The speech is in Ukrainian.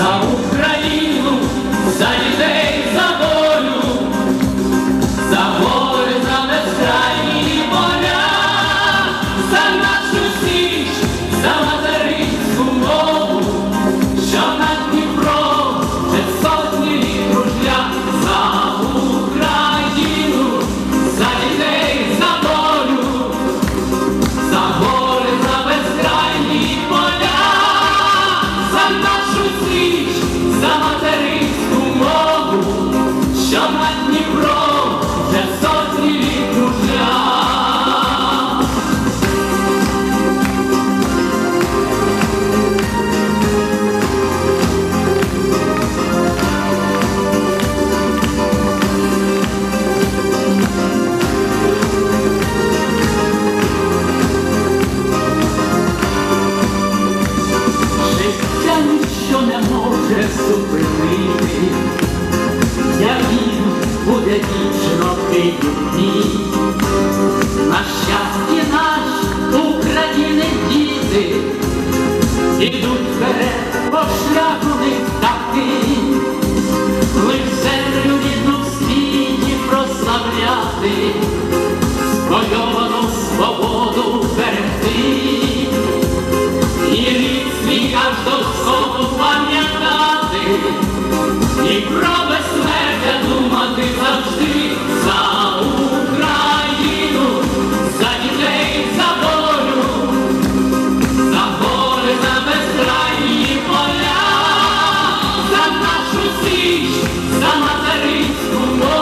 за Україну, за дітей, за волю, за волю, безкрайні поля, за нашу січ, за материнську мову, що над Дніпром вже сотні літ за Україну, за дітей, за волю, за волю, за безкрайні поля, нашу січ, за материнську Життя ніщо не може зупинити, я вірю, буде вічно дні. На щастя наш України діти, ідуть вперед по шляху них такий, лиш землю рідну в світі прославляти, до схову пам'ятати, і про безсмертя думати завжди за Україну, за дітей, за волю, за поле, за безкрайні поля, за нашу січ, за материнську мову.